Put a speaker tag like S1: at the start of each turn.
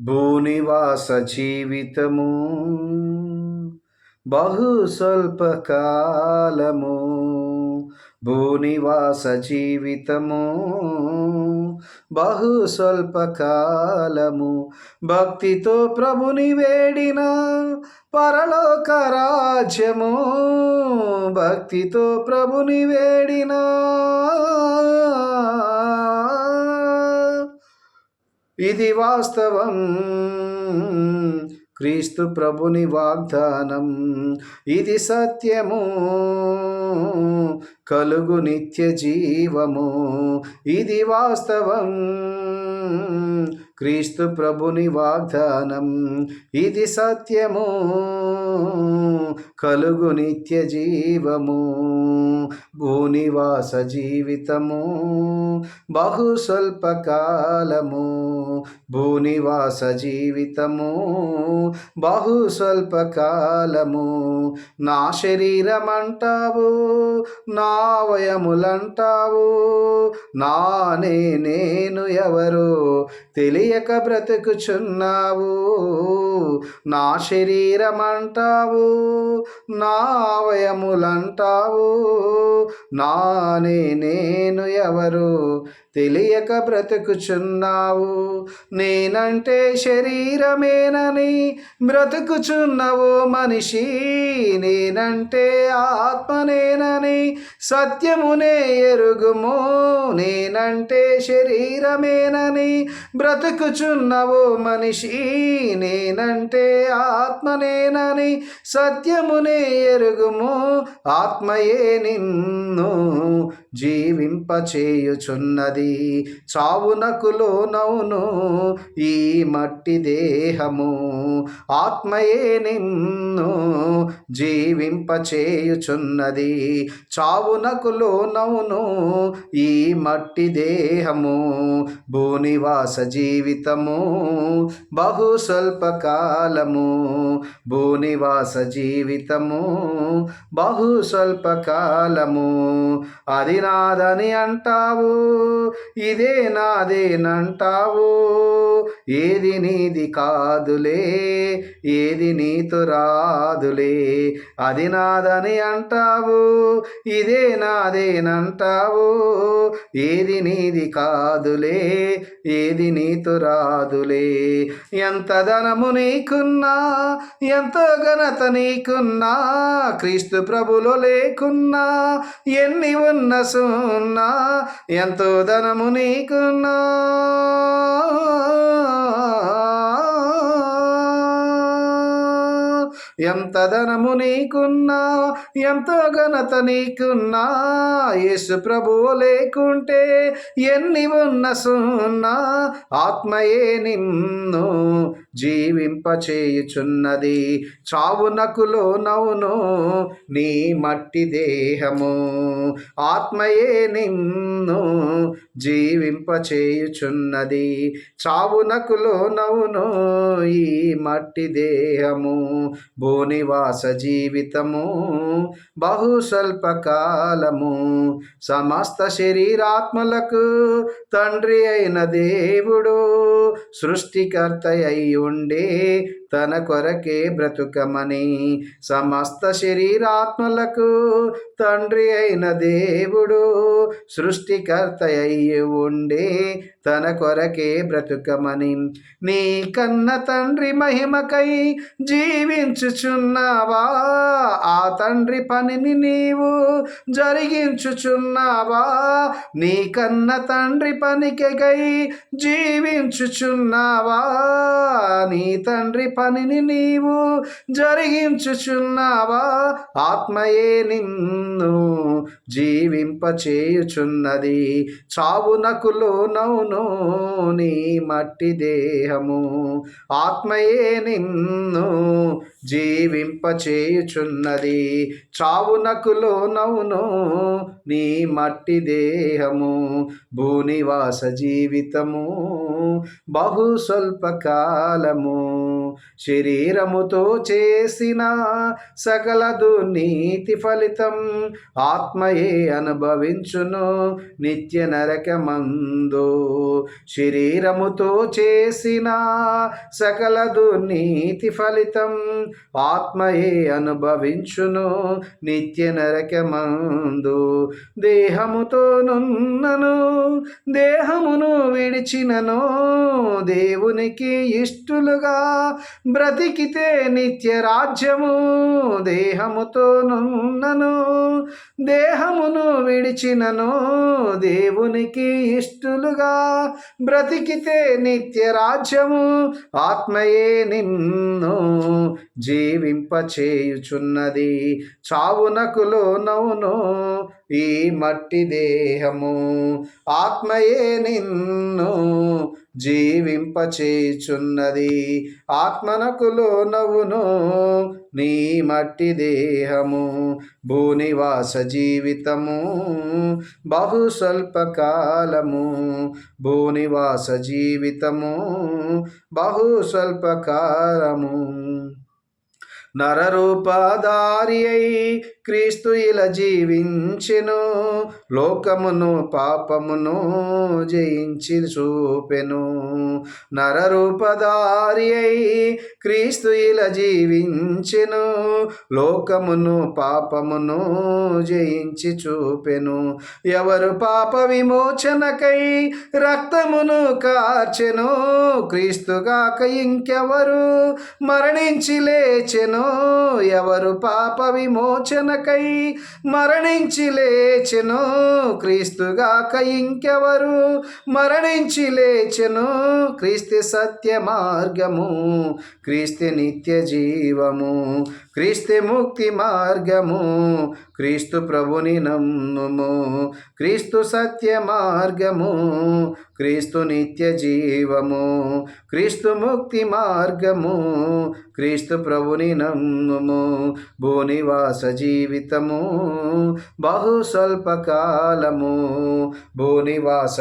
S1: భూనివాస జీవితము బహు స్వల్పకాలము భూనివాస జీవితము బహు స్వల్పకాలము భక్తితో ప్రభుని వేడిన పరలోక రాజ్యము భక్తితో ప్రభుని వేడినా ఇది వాస్తవం. క్రీస్తు ప్రభుని వాగ్దానం. ఇది సత్యము. కలుగు నిత్య జీవము. ఇది వాస్తవం. క్రీస్తు ప్రభుని వాగ్దానం ఇది సత్యము కలుగు నిత్య జీవము భూనివాస జీవితము బహు స్వల్పకాలము భూనివాస జీవితము బహు స్వల్పకాలము నా శరీరం అంటావు నా వయములంటావు నా నేను ఎవరు? తెలియక బ్రతుకుచున్నావు. నా శరీరం అంటావు నా అవయములంటావు. నానే నేను ఎవరు? తెలియక బ్రతుకుచున్నావు. నేనంటే శరీరమేనని బ్రతుకుచున్నవు మనిషి. నేనంటే ఆత్మనేనని సత్యమునే ఎరుగుము. నేనంటే శరీరమేనని బ్రతుకుచున్నవు మనిషి. నేనంటే ఆత్మనేనని సత్యమునే ఎరుగుము. ఆత్మయే నిన్ను జీవింపచేయుచున్నది. చావునకు లోనవును ఈ మట్టి దేహము. ఆత్మయే నిన్ను జీవింపచేయుచున్నది. చావునకు లోనవును ఈ మట్టి దేహము. భూనివాస జీవితము బహు స్వల్పకాలము. భూనివాస జీవితము బహు స్వల్పకాలము. అది నాదని అంటావు. ఇదే నాదేనంటావు? ఏది నీది కాదులే ఏది నీతో రాదులే. అది నాదని అంటావు ఇదే నాదేనంటావు. ఏది నీది కాదులే ఏది నీతో రాదులే. ఎంత ధనము నీకున్నా ఎంతో ఘనత నీకున్నా క్రీస్తు ప్రభులో లేకున్నా ఎన్ని ఉన్న సున్నా ఎంతో ధనము నీకున్నా. ఎంత ధనము నీకున్నా ఎంతో ఘనత నీకున్నా యేసు ప్రభువు లేకుంటే ఎన్ని ఉన్న సున్నా ఆత్మయే నిన్ను జీవింపచేయుచున్నది. చావునకు లోనవును నీ మట్టి దేహము. ఆత్మయే నిన్ను జీవింపచేయుచున్నది. చావునకు లోనవును ఈ మట్టి దేహము. భూనివాస జీవితము బహుస్వల్పకాలము. సమస్త శరీరాత్మలకు తండ్రి అయిన దేవుడు సృష్టికర్త అయి ఉండే తన కొరకే బ్రతుకమని సమస్త శరీరాత్మలకు తండ్రి అయిన దేవుడు సృష్టికర్త అయి ఉండే తన కొరకే బ్రతుకమని నీ కన్న తండ్రి మహిమకై జీవించుచున్నావా? ఆ తండ్రి పనిని నీవు జరిగించుచున్నావా? నీ కన్న తండ్రి పనికై జీవించుచున్నావా? నీ తండ్రి పనిని నీవు జరిగించుచున్నావా? ఆత్మయే నిన్ను జీవింపచేయుచున్నది. చావునకు లోనవును నీ మట్టి దేహము. ఆత్మయే నిన్ను జీవింపచేయుచున్నది. చావునకు లోనవును నీ మట్టి దేహము. భూనివాస జీవితము బహు స్వల్పకాలము శరీరముతో చేసిన సకల దుర్నీతి ఫలితం ఆత్మయే అనుభవించును నిత్య నరకమందు. శరీరముతో చేసిన సకల దుర్నీతి ఫలితం ఆత్మయే అనుభవించును నిత్య నరకమందు. దేహముతో నున్నను దేహమును విడిచినను దేవునికి ఇష్టలుగా బ్రతికితే నిత్య రాజ్యము దేహముతో నున్నను దేహమును విడిచినను. దేవునికి ఇష్టలుగా బ్రతికితే నిత్య రాజ్యము ఆత్మయే నిన్ను. జీవింపచేయుచున్నది. చావునకు లోనవును ఈ మట్టి దేహము. ఆత్మయే నిన్ను జీవింపచేయుచున్నది. ఆత్మనకు లోనవును నీ మట్టి దేహము. భూనివాస జీవితము బహు స్వల్పకాలము భూనివాస జీవితము బహు స్వల్పకాలము నరరూపధారి అయి క్రీస్తు ఇలా జీవించెను లోకమును పాపమును జయించి చూపెను. నరరూపధారి అయి క్రీస్తు ఇలా జీవించెను లోకమును పాపమును జయించి చూపెను. ఎవరు పాప విమోచనకై రక్తమును కార్చెను క్రీస్తుగాక ఇంకెవరు మరణించి లేచెను ఎవరు పాప విమోచనకై మరణించి లేచెను? క్రీస్తుగాక ఇంకెవరు మరణించి లేచెను? క్రీస్తు సత్య మార్గము క్రీస్తు నిత్య జీవము క్రీస్తు ముక్తి మార్గము క్రీస్తు ప్రభుని నమ్ముము క్రీస్తు సత్య మార్గము క్రీస్తు నిత్య జీవము క్రీస్తు ముక్తి మార్గము క్రీస్తు ప్రభుని నమ్ముము భూనివాస జీవితము బహు స్వల్పకాలము భూనివాస